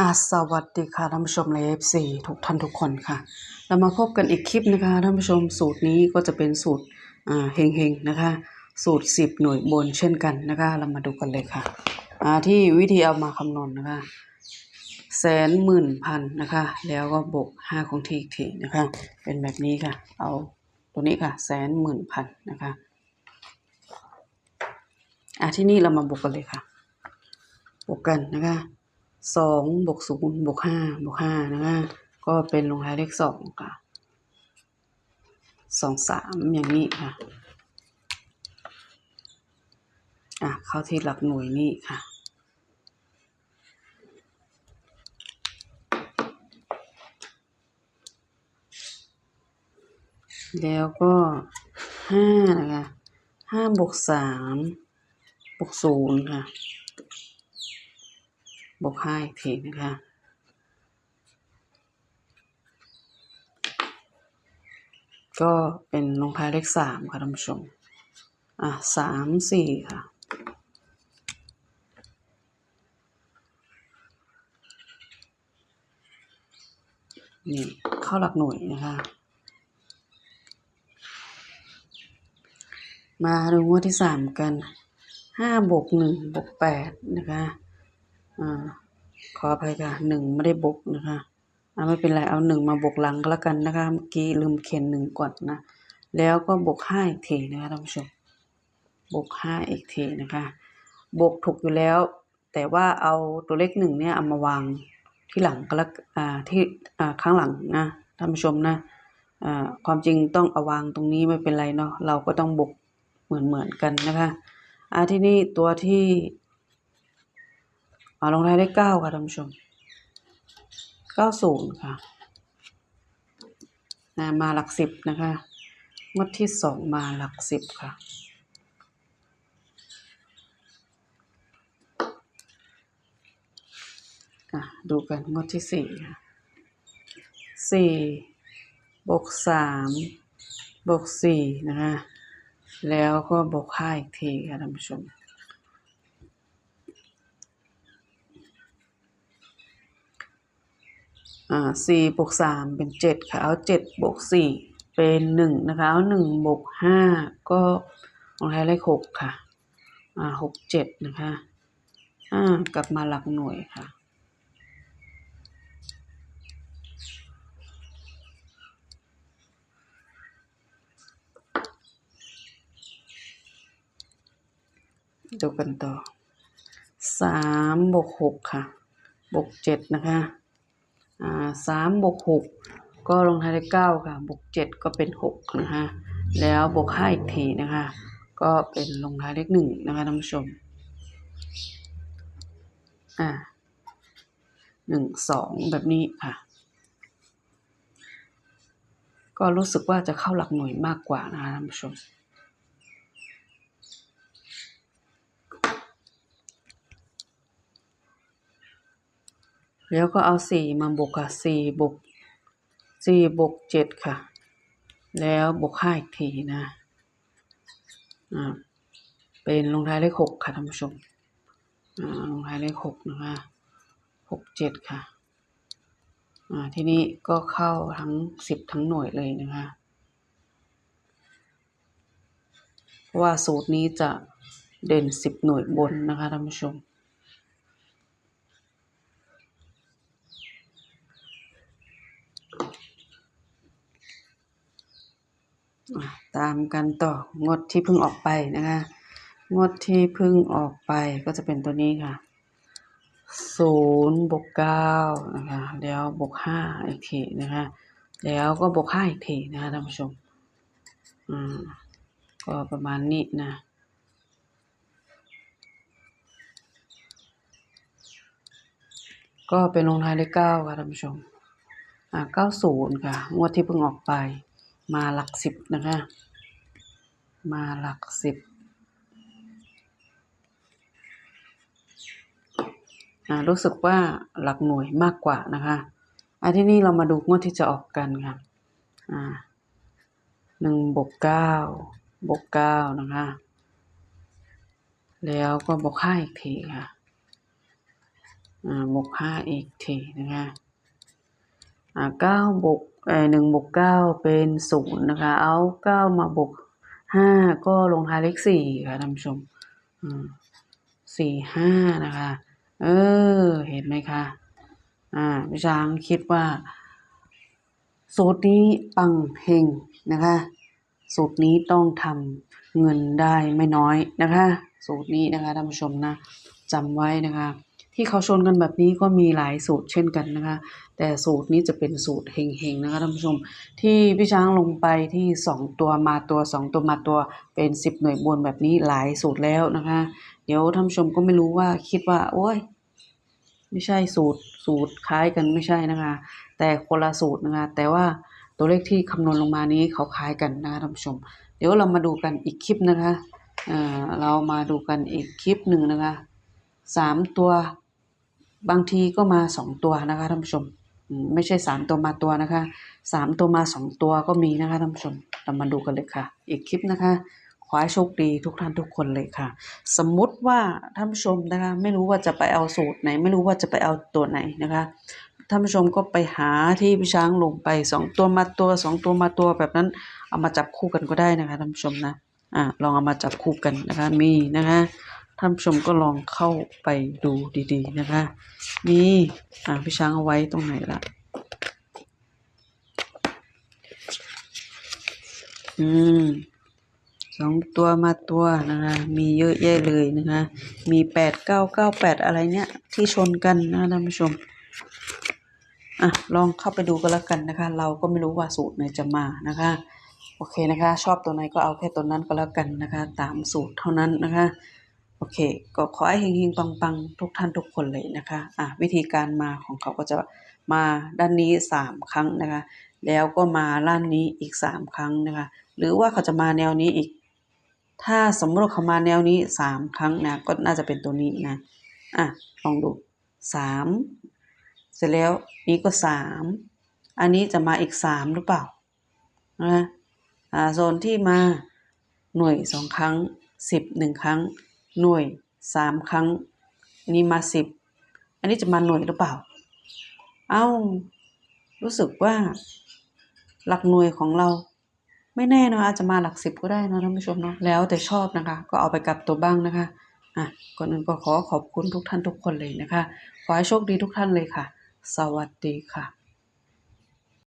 อาสวัสดีค่ะท่านผู้ชมใน FC ทุกท่านทุกคนค่ะ เรามาพบกันอีกคลิปนะคะท่านผู้ชมสูตรนี้ก็จะเป็นสูตรเฮงๆนะคะ สูตร10หน่วยบนเช่นกันนะคะ เรามาดูกันเลยค่ะที่วิธีเอามาคำนวณนะคะแสนหมื่นพันนะคะ แล้วก็บวกห้าของทีอีกทีนะคะ เป็นแบบนี้ค่ะ เอาตัวนี้ค่ะแสนหมื่นพันนะคะอ่าที่นี่เรามาบวกกันเลยค่ะบวกกันนะคะ สองบวกศูนย์บวกห้าบวกห้านะคะก็เป็นลงท้ายเลขสองค่ะสองสามอย่างนี้ค่ะ อะ เข้าที่หลักหน่วยนี่ค่ะ แล้วก็ห้านะคะห้าบวกสามบวกศูนย์ค่ะ บวกห้าอีกทีนะคะ ก็เป็นลงท้ายเลขสามค่ะท่านผู้ชม อะสามสี่ค่ะนี่เข้าหลักหน่วยนะคะ มาดูงวดที่สามกันห้าบวกหนึ่งบวกแปดนะคะ อ่าขออภัยค่ะหนึ่งไม่ได้บวกนะคะอ่าไม่เป็นไรเอาหนึ่งมาบวกหลังก็แล้วกันนะคะเมื่อกี้ลืมเขียนหนึ่งก่อนนะแล้วก็บวกห้าอีกทีนะคะท่านผู้ชมบวกห้าอีกทีนะคะบวกถูกอยู่แล้ว แต่ว่าเอาตัวเลขหนึ่งเนี่ยเอามาวางที่หลังก็แล้วอ่าที่อ่าข้างหลังนะท่านผู้ชมนะอ่าความจริงต้องเอาวางตรงนี้ไม่เป็นไรเนาะเราก็ต้องบวกเหมือนเหมือนกันนะคะอ่าที่นี่ตัวที่ อาลงท้ายเลขเก้าค่ะท่านผู้ชมเก้าศูนย์ค่ะนะมาหลักสิบนะคะงวดที่สองมาหลักสิบค่ะอะดูกันงวดที่สี่ค่ะสี่บวกสามบวกสี่นะคะ แล้วก็บวกห้าอีกทีค่ะท่านผู้ชม อ่าสี่บวกสามเป็นเจ็ดค่ะ เอาเจ็ดบวกสี่เป็นหนึ่งนะคะ เอาหนึ่งบวกห้าก็ลงท้ายเลขหกค่ะ อ่าหกเจ็ดนะคะ อ่ากลับมาหลักหน่วยค่ะดูกันต่อสามบวกหกค่ะ บวกเจ็ดนะคะ สามบวกหกก็ลงท้ายด้วยเก้าค่ะบวกเจ็ดก็เป็นหกนะคะแล้วบวกห้าอีกทีนะคะ ก็เป็นลงท้ายเลขหนึ่งนะคะท่านผู้ชมอ่าหนึ่งสองแบบนี้ค่ะ ก็รู้สึกว่าจะเข้าหลักหน่วยมากกว่านะคะท่านผู้ชม แล้วก็เอาสี่มาบวกค่ะสี่บวกสี่บวกเจ็ดค่ะ แล้วบวกห้าอีกทีนะอ่าเป็นลงท้ายเลขหกค่ะท่านผู้ชมอ่าลงท้ายเลขหกนะคะหกเจ็ดค่ะอ่าทีนี้ก็เข้าทั้งสิบทั้งหน่วยเลยนะคะเพราะว่าสูตรนี้จะเด่นสิบหน่วยบนนะคะท่านผู้ชม อะ ตามกันต่องวดที่เพิ่งออกไปนะคะงวดที่เพิ่งออกไปก็จะเป็นตัวนี้ค่ะศูนย์บวกเก้านะคะแล้วบวกห้าอีกทีนะคะแล้วก็บวกห้าอีกทีนะคะท่านผู้ชมอืมก็ประมาณนี้นะก็เป็นลงท้ายเลขเก้าค่ะท่านผู้ชม อ่าเก้าศูนย์ค่ะ งวดที่เพิ่งออกไป มาหลักสิบนะคะ มาหลักสิบอ่ารู้สึกว่าหลักหน่วยมากกว่านะคะอ่าที่นี่เรามาดูงวดที่จะออกกันค่ะอ่าหนึ่งบวกเก้าบวกเก้านะคะ แล้วก็บวกห้าอีกทีค่ะอ่าบวกห้าอีกทีนะคะอ่าเก้าบวกเอ่อหนึ่งบวกเก้าเป็นศูนย์นะคะ เอาเก้ามาบวก ห้าก็ลงท้ายเลขสี่ค่ะท่านผู้ชมอืมสี่ห้านะคะ เออ เห็นไหมคะ อ่าพี่ช้างคิดว่าสูตรนี้ปังเฮงนะคะ สูตรนี้ต้องทำเงินได้ไม่น้อยนะคะ สูตรนี้นะคะท่านผู้ชมนะจำไว้นะคะ ที่เขาชนกันแบบนี้ก็มีหลายสูตรเช่นกันนะคะ แต่สูตรนี้จะเป็นสูตรเฮงๆนะคะท่านผู้ชม ที่พี่ช้างลงไปที่สองตัวมาตัวสองตัวมาตัวเป็นสิบหน่วยบนแบบนี้หลายสูตรแล้วนะคะ เดี๋ยวท่านผู้ชมก็ไม่รู้ว่าคิดว่า โอ้ยไม่ใช่สูตรสูตรคล้ายกันไม่ใช่นะคะ แต่คนละสูตรนะคะ แต่ว่าตัวเลขที่คำนวณลงมานี้เขาคล้ายกันนะคะท่านผู้ชม เดี๋ยวเรามาดูกันอีกคลิปนะคะเออเรามาดูกันอีกคลิปหนึ่งนะคะสามตัว บางทีก็มาสองตัวนะคะท่านผู้ชม ไม่ใช่สามตัวมาตัวนะคะสามตัวมาสองตัวก็มีนะคะท่านผู้ชมเรามาดูกันเลยค่ะ อีกคลิปนะคะขอให้โชคดีทุกท่านทุกคนเลยค่ะ สมมุติว่าท่านผู้ชมนะคะ ไม่รู้ว่าจะไปเอาสูตรไหน ไม่รู้ว่าจะไปเอาตัวไหนนะคะท่านผู้ชมก็ไปหาที่พี่ช้างลงไปสองตัวมาตัวสองตัวมาตัวแบบนั้น เอามาจับคู่กันก็ได้นะคะท่านผู้ชมนะอ่าลองเอามาจับคู่กันนะคะมีนะคะ ท่านผู้ชมก็ลองเข้าไปดูดีๆนะคะมีอ่าพี่ช้างเอาไว้ตรงไหนละอืมสองตัวมาตัวนะคะ มีเยอะแยะเลยนะคะ มีแปดเก้าเก้าแปดอะไรเนี่ย ที่ชนกันนะท่านผู้ชมอะลองเข้าไปดูกันแล้วกันนะคะ เราก็ไม่รู้ว่าสูตรไหนจะมานะคะ โอเคนะคะ ชอบตัวไหนก็เอาแค่ตัวนั้นก็แล้วกันนะคะ ตามสูตรเท่านั้นนะคะ โอเค ก็ขอให้เฮงๆปังๆ ทุกท่านทุกคนเลยนะคะอะวิธีการมาของเขาก็จะมาด้านนี้สามครั้งนะคะ แล้วก็มาด้านนี้อีกสามครั้งนะคะ หรือว่าเขาจะมาแนวนี้อีก ถ้าสมมติเขามาแนวนี้สามครั้งนะ ก็น่าจะเป็นตัวนี้นะ อะ ลองดูสามเสร็จแล้วนี้ก็สามอันนี้จะมาอีกสามหรือเปล่า นะ อ่า โซนที่มาหน่วยสองครั้งสิบหนึ่งครั้ง หน่วยสามครั้ง อันนี้มาสิบ อันนี้จะมาหน่วยหรือเปล่า เอ้า รู้สึกว่า หลักหน่วยของเรา ไม่แน่นะอาจจะมาหลักสิบก็ได้นะท่านผู้ชมเนาะ แล้วแต่ชอบนะคะ ก็เอาไปกลับตัวบ้างนะคะ อะ ก่อนอื่นก็ขอขอบคุณทุกท่านทุกคนเลยนะคะ ขอให้โชคดีทุกท่านเลยค่ะ สวัสดีค่ะ